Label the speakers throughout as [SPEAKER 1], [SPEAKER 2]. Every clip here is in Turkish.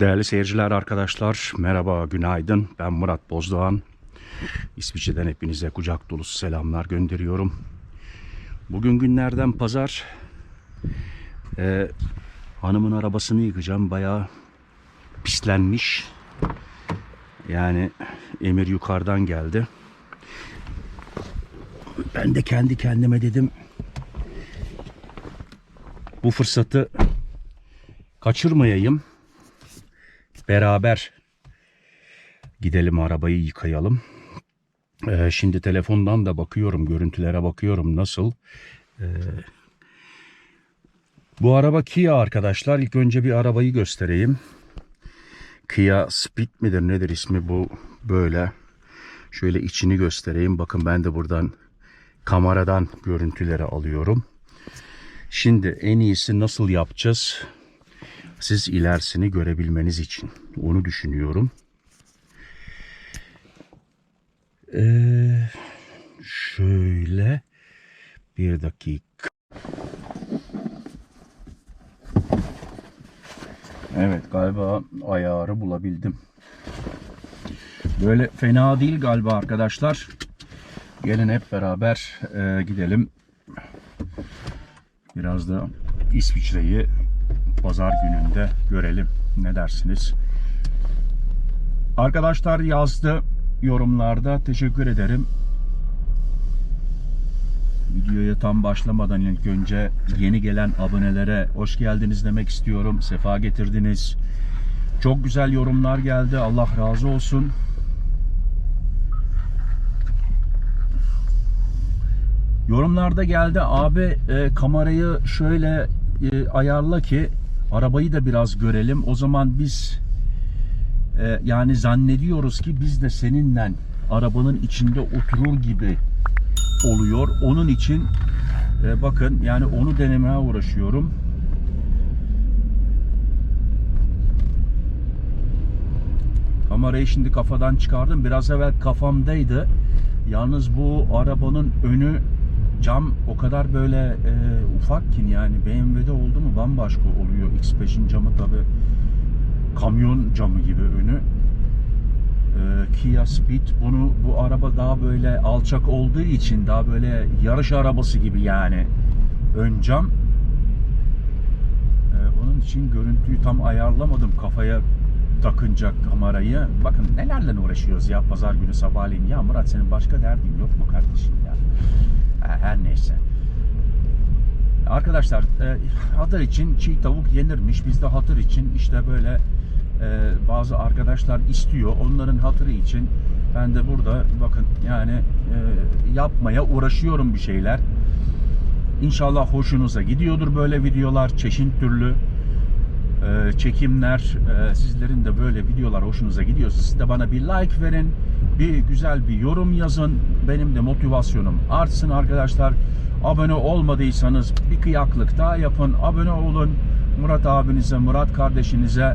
[SPEAKER 1] Değerli seyirciler, arkadaşlar, merhaba, günaydın. Ben Murat Bozdoğan. İsviçre'den hepinize kucak dolusu selamlar gönderiyorum. Bugün günlerden pazar. Ee, hanımın arabasını yıkacağım. Bayağı pislenmiş. Yani emir yukarıdan geldi. Ben de kendi kendime dedim. Bu fırsatı kaçırmayayım beraber gidelim arabayı yıkayalım. Ee, şimdi telefondan da bakıyorum, görüntülere bakıyorum nasıl. Ee, bu araba Kia arkadaşlar. İlk önce bir arabayı göstereyim. Kia Speed midir nedir ismi bu böyle. Şöyle içini göstereyim. Bakın ben de buradan kameradan görüntüleri alıyorum. Şimdi en iyisi nasıl yapacağız? Siz ilerisini görebilmeniz için. Onu düşünüyorum. Ee, şöyle bir dakika. Evet galiba ayarı bulabildim. Böyle fena değil galiba arkadaşlar. Gelin hep beraber e, gidelim. Biraz da İsviçre'yi pazar gününde görelim. Ne dersiniz? Arkadaşlar yazdı yorumlarda. Teşekkür ederim. Videoya tam başlamadan ilk önce yeni gelen abonelere hoş geldiniz demek istiyorum. Sefa getirdiniz. Çok güzel yorumlar geldi. Allah razı olsun. Yorumlarda geldi abi e, kamerayı şöyle e, ayarla ki arabayı da biraz görelim. O zaman biz e, yani zannediyoruz ki biz de seninle arabanın içinde oturur gibi oluyor. Onun için e, bakın yani onu denemeye uğraşıyorum. Kamerayı şimdi kafadan çıkardım. Biraz evvel kafamdaydı. Yalnız bu arabanın önü cam o kadar böyle e, ufak ki yani BMW'de oldu mu bambaşka oluyor. X5'in camı tabi kamyon camı gibi önü. E, Kia Speed bunu bu araba daha böyle alçak olduğu için daha böyle yarış arabası gibi yani ön cam. E, onun için görüntüyü tam ayarlamadım kafaya takınca kamerayı. Bakın nelerle uğraşıyoruz ya pazar günü sabahleyin. Ya Murat senin başka derdin yok mu kardeşim ya? Her neyse. Arkadaşlar e, hatır için çiğ tavuk yenirmiş. Biz de hatır için işte böyle e, bazı arkadaşlar istiyor. Onların hatırı için ben de burada bakın yani e, yapmaya uğraşıyorum bir şeyler. İnşallah hoşunuza gidiyordur böyle videolar. Çeşit türlü çekimler sizlerin de böyle videolar hoşunuza gidiyorsa siz de bana bir like verin bir güzel bir yorum yazın. Benim de motivasyonum artsın arkadaşlar. Abone olmadıysanız bir kıyaklık daha yapın. Abone olun. Murat abinize Murat kardeşinize.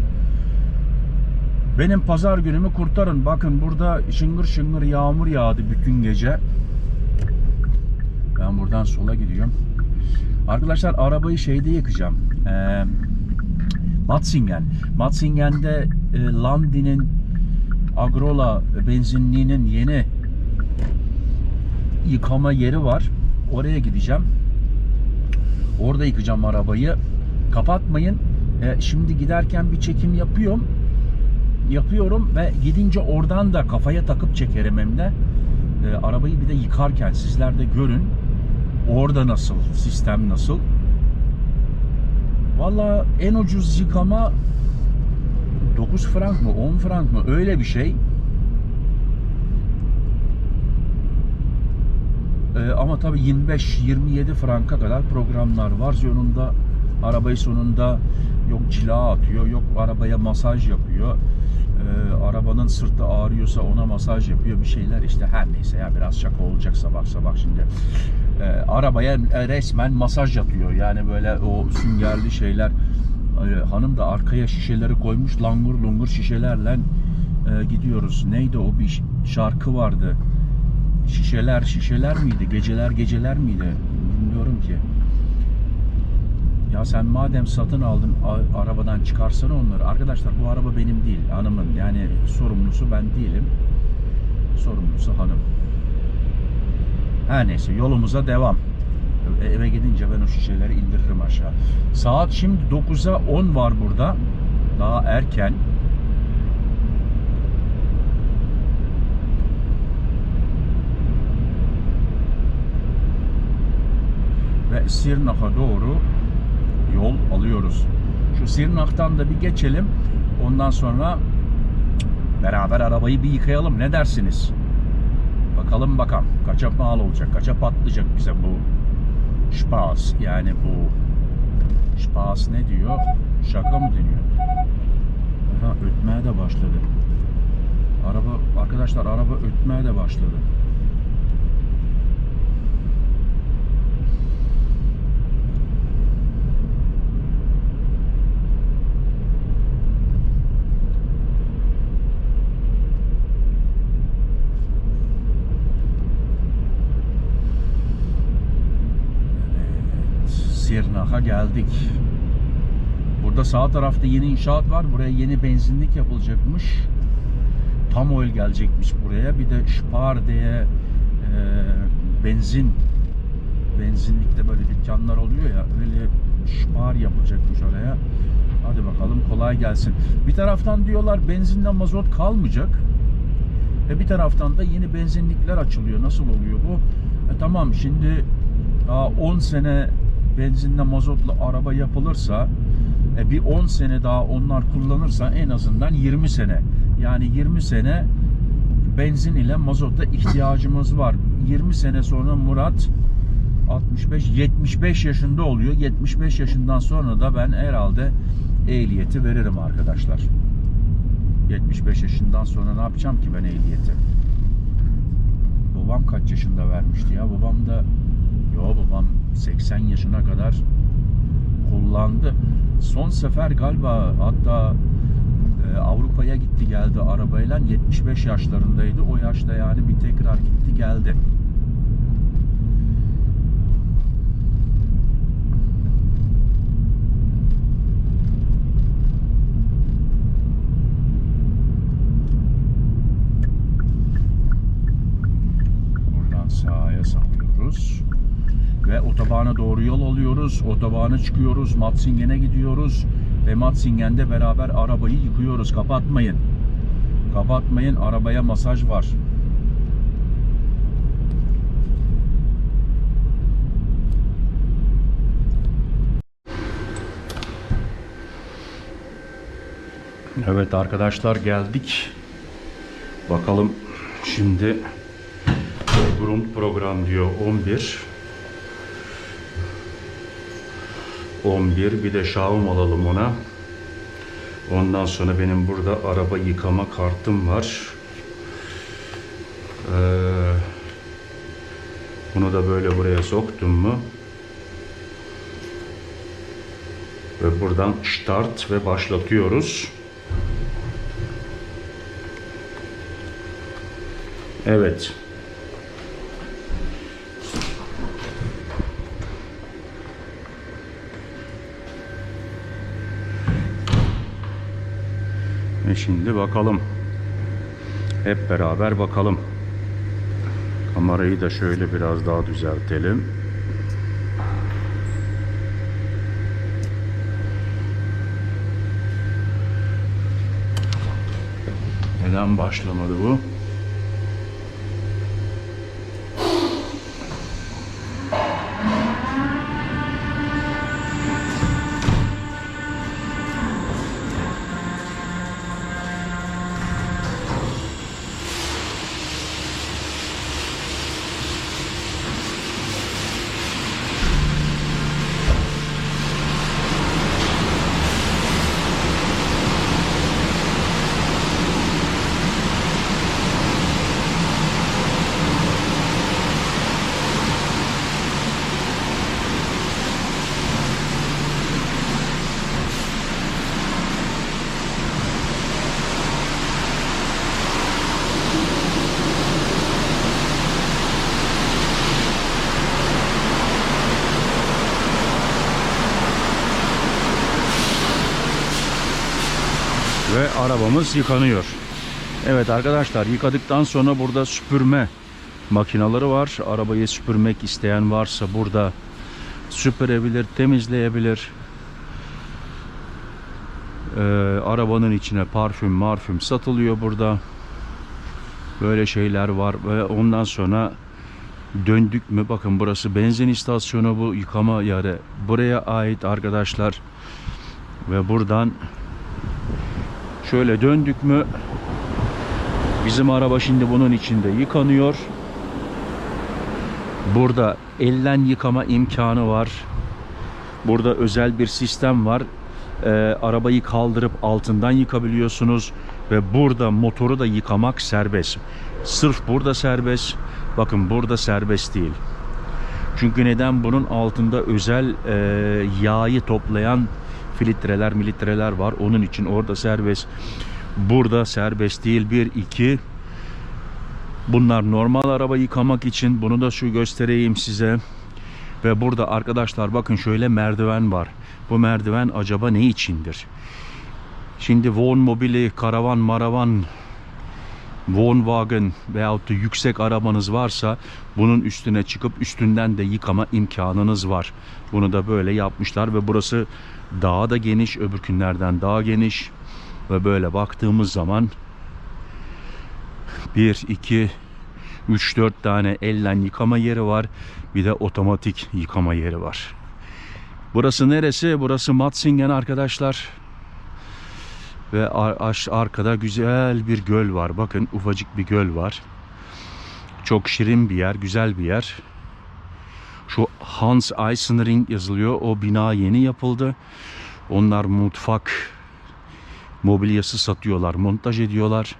[SPEAKER 1] Benim pazar günümü kurtarın. Bakın burada şıngır şıngır yağmur yağdı bütün gece. Ben buradan sola gidiyorum. Arkadaşlar arabayı şeyde yıkacağım eee Matzingen. Matzingen'de e, Landi'nin Agrola benzinliğinin yeni yıkama yeri var. Oraya gideceğim. Orada yıkacağım arabayı. Kapatmayın. E, şimdi giderken bir çekim yapıyorum. Yapıyorum ve gidince oradan da kafaya takıp çekerim hem de. E, arabayı bir de yıkarken sizler de görün. Orada nasıl, sistem nasıl. Valla en ucuz yıkama 9 frank mı 10 frank mı öyle bir şey. Ee, ama tabi 25-27 franka kadar programlar var. Yönünde arabayı sonunda yok cila atıyor, yok arabaya masaj yapıyor. Ee, arabanın sırtı ağrıyorsa ona masaj yapıyor bir şeyler işte her neyse ya biraz şaka olacak sabah sabah şimdi. E, arabaya resmen masaj yapıyor yani böyle o süngerli şeyler e, hanım da arkaya şişeleri koymuş langur lungur şişelerle e, gidiyoruz. Neydi o bir şarkı vardı? Şişeler şişeler miydi? Geceler geceler miydi? Bilmiyorum ki Ya sen madem satın aldın arabadan çıkarsana onları. Arkadaşlar bu araba benim değil hanımın. Yani sorumlusu ben değilim. Sorumlusu hanım. Her neyse yolumuza devam. E- Eve gidince ben o şişeleri indiririm aşağı. Saat şimdi 9'a 10 var burada. Daha erken. Ve Sirnak'a doğru yol alıyoruz. Şu Sirnak'tan da bir geçelim. Ondan sonra beraber arabayı bir yıkayalım. Ne dersiniz? Bakalım bakalım. Kaça pahalı olacak? Kaça patlayacak bize bu Spaß yani bu Spaß ne diyor? Şaka mı deniyor? Aha ötmeye de başladı. Araba arkadaşlar araba ötmeye de başladı. Evet, Sirnak'a geldik. Burada sağ tarafta yeni inşaat var. Buraya yeni benzinlik yapılacakmış. Tam oil gelecekmiş buraya. Bir de Spar diye e, benzin benzinlikte böyle dükkanlar oluyor ya öyle Spar yapılacakmış oraya. Hadi bakalım kolay gelsin. Bir taraftan diyorlar benzinle mazot kalmayacak. Ve bir taraftan da yeni benzinlikler açılıyor. Nasıl oluyor bu? E tamam şimdi daha 10 sene benzinle mazotla araba yapılırsa e bir 10 sene daha onlar kullanırsa en azından 20 sene. Yani 20 sene benzin ile mazota ihtiyacımız var. 20 sene sonra Murat 65 75 yaşında oluyor. 75 yaşından sonra da ben herhalde ehliyeti veririm arkadaşlar. 75 yaşından sonra ne yapacağım ki ben ehliyeti? Babam kaç yaşında vermişti ya? Babam da yo babam 80 yaşına kadar kullandı. Son sefer galiba hatta e, Avrupa'ya gitti geldi arabayla 75 yaşlarındaydı. O yaşta yani bir tekrar gitti geldi. Buradan sağa sapıyoruz. Ve otobana doğru alıyoruz. Otobana çıkıyoruz. Matsingen'e gidiyoruz. Ve Matsingen'de beraber arabayı yıkıyoruz. Kapatmayın. Kapatmayın. Arabaya masaj var. Evet arkadaşlar geldik. Bakalım şimdi Grund program diyor 11. 11 bir de Xiaomi alalım ona. Ondan sonra benim burada araba yıkama kartım var. Ee, bunu da böyle buraya soktum mu? Ve buradan start ve başlatıyoruz. Evet. Ve şimdi bakalım. Hep beraber bakalım. Kamerayı da şöyle biraz daha düzeltelim. Neden başlamadı bu? Arabamız yıkanıyor. Evet arkadaşlar yıkadıktan sonra burada süpürme makinaları var. Arabayı süpürmek isteyen varsa burada süpürebilir, temizleyebilir. Ee, arabanın içine parfüm marfüm satılıyor burada. Böyle şeyler var ve ondan sonra döndük mü bakın burası benzin istasyonu bu yıkama yeri buraya ait arkadaşlar ve buradan şöyle döndük mü bizim araba şimdi bunun içinde yıkanıyor. Burada ellen yıkama imkanı var. Burada özel bir sistem var. Ee, arabayı kaldırıp altından yıkabiliyorsunuz ve burada motoru da yıkamak serbest. Sırf burada serbest bakın burada serbest değil. Çünkü neden? Bunun altında özel e, yağı toplayan filtreler militreler var. Onun için orada serbest. Burada serbest değil. Bir, iki. Bunlar normal araba yıkamak için. Bunu da şu göstereyim size. Ve burada arkadaşlar bakın şöyle merdiven var. Bu merdiven acaba ne içindir? Şimdi Von mobili, karavan, maravan Wohnwagen veyahut da yüksek arabanız varsa bunun üstüne çıkıp üstünden de yıkama imkanınız var. Bunu da böyle yapmışlar ve burası daha da geniş, öbürkünlerden daha geniş ve böyle baktığımız zaman 1, 2, 3, 4 tane ellen yıkama yeri var. Bir de otomatik yıkama yeri var. Burası neresi? Burası Matzingen arkadaşlar. Ve ar- arkada güzel bir göl var. Bakın ufacık bir göl var. Çok şirin bir yer, güzel bir yer. Şu Hans Eisenring yazılıyor. O bina yeni yapıldı. Onlar mutfak mobilyası satıyorlar, montaj ediyorlar.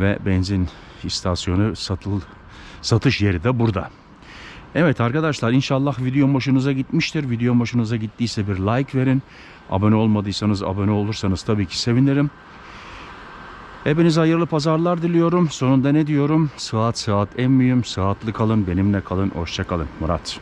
[SPEAKER 1] Ve benzin istasyonu satıl satış yeri de burada. Evet arkadaşlar inşallah videom hoşunuza gitmiştir. Videom hoşunuza gittiyse bir like verin. Abone olmadıysanız abone olursanız tabii ki sevinirim. Hepinize hayırlı pazarlar diliyorum. Sonunda ne diyorum? Saat saat en mühim. Saatli kalın, benimle kalın. Hoşça kalın. Murat.